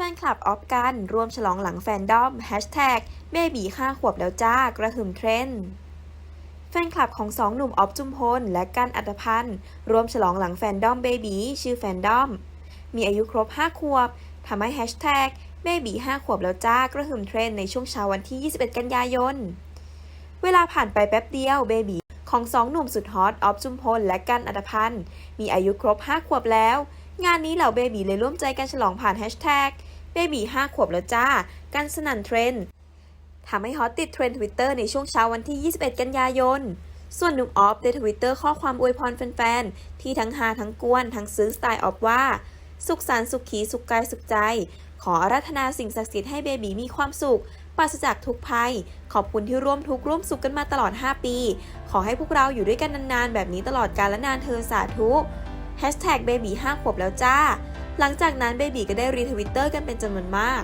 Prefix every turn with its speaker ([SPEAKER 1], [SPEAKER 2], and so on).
[SPEAKER 1] แฟนคลับออฟกันร่วมฉลองหลังแฟนดอมแฮชแท็กเบบีห้าขวบแล้วจ้ากระหึ่มเทรนด์แฟนคลับของสองหนุ่มออฟจุมพลและกันอัตพันธ์ร่วมฉลองหลังแฟนดอมเบบีชื่อแฟนดอม มีอายุครบ 5 ขวบทำให้แฮชแท็กเบบี้5ขวบแล้วจ้ากระหึ่มเทรนด์ในช่วงเช้าวันที่ 21 กันยายน เวลาผ่านไปแป๊บเดียวเบบีของสองหนุ่มสุดฮอตออฟจุมพลและกันอัตพันธ์มีอายุครบ 5 ขวบแล้ว งานนี้เหล่าเบบีเลยร่วมใจกันฉลองผ่านแฮชแท็ก เบบี5ขวบแล้วจ้า กันสนั่นเทรนด์ทำให้ฮอตติดเทรนด์ทวิตเตอร์ในช่วงเช้าวันที่ 21 กันยายน ส่วนหนุ่มออฟได้ทวิตเตอร์ข้อความอวยพรแฟนๆ ที่ทั้งฮาทั้งกวน ทั้งซื้อสไตล์ออฟว่า สุขสันต์สุขขีสุขกายสุขใจ ขออาราธนาสิ่งศักดิ์สิทธิ์ให้เบบีมีความสุขปราศจากทุกภัย ขอบคุณที่ร่วมทุกข์ร่วมสุขกันมาตลอด 5 ปี ขอให้พวกเราอยู่ด้วยกันนานๆ แบบนี้ตลอดกาลและนานเธอสาธุแฮชแท็กเบบี5ขวบแล้วจ้า หลังจากนั้นเบบีก็ได้รีทวิตเตอร์กันเป็นจำนวนมาก